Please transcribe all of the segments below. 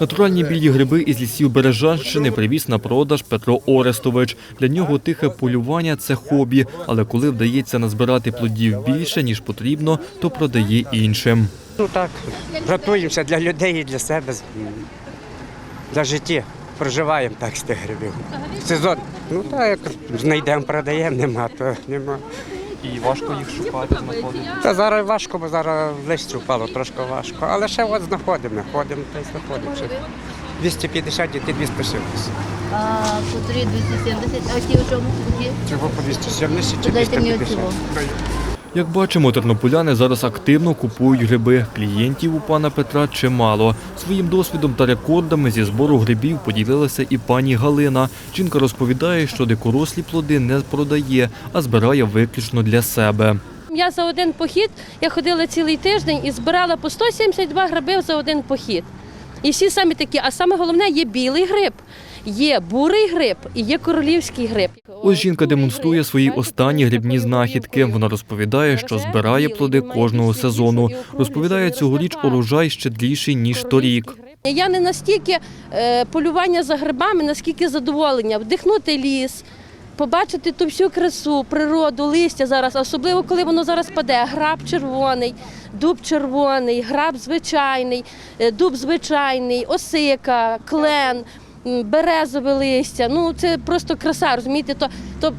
Натуральні білі гриби із лісів Бережанщини привіз на продаж Петро Орестович. Для нього тихе полювання це хобі, але коли вдається назбирати плодів більше ніж потрібно, то продає іншим. Ну так, готуємося для людей і для себе, для життя. Проживаємо так з тих грибів. Сезон. Ну так, як знайдемо, продаємо, нема, то нема. І важко їх шукати, знаходити. Та зараз важко, бо зараз листя впало трошки важко. Але ще от знаходимо, ходимо та й знаходимо. ще. 250 дітей 270. А котрі 270, а ті у чому? Чого по 270 чи Дайте мені 250? оцього. Як бачимо, тернополяни зараз активно купують гриби. Клієнтів у пана Петра чимало. Своїм досвідом та рекордами зі збору грибів поділилася і пані Галина. Жінка розповідає, що дикорослі плоди не продає, а збирає виключно для себе. Я за один похід я ходила цілий тиждень і збирала по 172 гриби за один похід. І всі самі такі, а саме головне є білий гриб, є бурий гриб і є королівський гриб. Ось жінка демонструє свої останні грибні знахідки. Вона розповідає, що збирає плоди кожного сезону. Розповідає, цьогоріч урожай щедріший ніж торік. Я не настільки е, полювання за грибами, наскільки задоволення вдихнути ліс. Побачити ту всю красу, природу, листя зараз, особливо коли воно зараз паде. Граб червоний, дуб червоний, граб звичайний, е, дуб звичайний, осика, клен, березове листя. Ну це просто краса, розумієте? То, то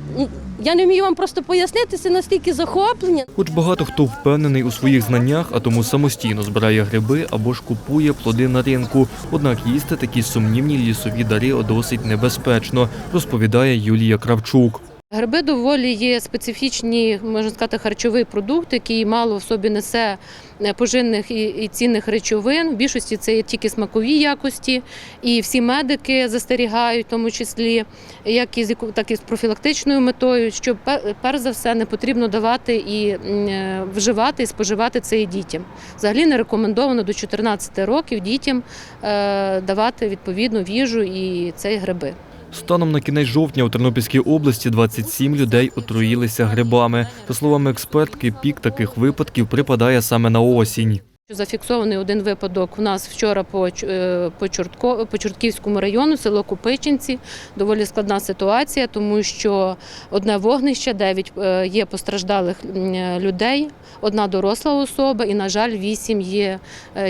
я не вмію вам просто пояснити, це настільки захоплення. Хоч багато хто впевнений у своїх знаннях, а тому самостійно збирає гриби або ж купує плоди на ринку. Однак їсти такі сумнівні лісові дари досить небезпечно, розповідає Юлія Кравчук. Гриби доволі є специфічні, можна сказати, харчовий продукт, який мало в собі несе е, поживних і, цінних речовин. В більшості це є тільки смакові якості, і всі медики застерігають, в тому числі як і так і з профілактичною метою, що перш за все не потрібно давати і е, вживати і споживати це і дітям. Взагалі не рекомендовано до 14 років дітям е, давати відповідну їжу і цей гриби. Станом на кінець жовтня у Тернопільській області 27 людей отруїлися грибами. За словами експертки, пік таких випадків припадає саме на осінь. Зафіксований один випадок у нас вчора по, е, по, по Чортківському району, село Купичинці. Доволі складна ситуація, тому що одне вогнище, дев'ять е, є постраждалих е, людей, одна доросла особа і, на жаль, вісім є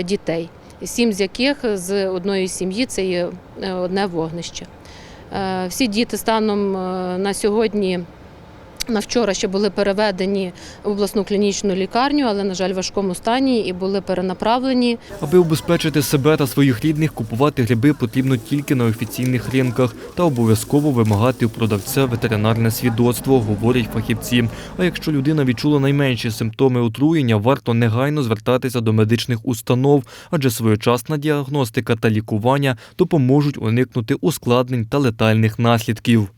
дітей. Сім з яких з одної сім'ї це є одне вогнище. Е, Всі діти станом е, на сьогодні. На вчора ще були переведені в обласну клінічну лікарню, але, на жаль, в важкому стані і були перенаправлені. Аби убезпечити себе та своїх рідних, купувати гриби потрібно тільки на офіційних ринках та обов'язково вимагати у продавця ветеринарне свідоцтво, говорять фахівці. А якщо людина відчула найменші симптоми отруєння, варто негайно звертатися до медичних установ, адже своєчасна діагностика та лікування допоможуть уникнути ускладнень та летальних наслідків.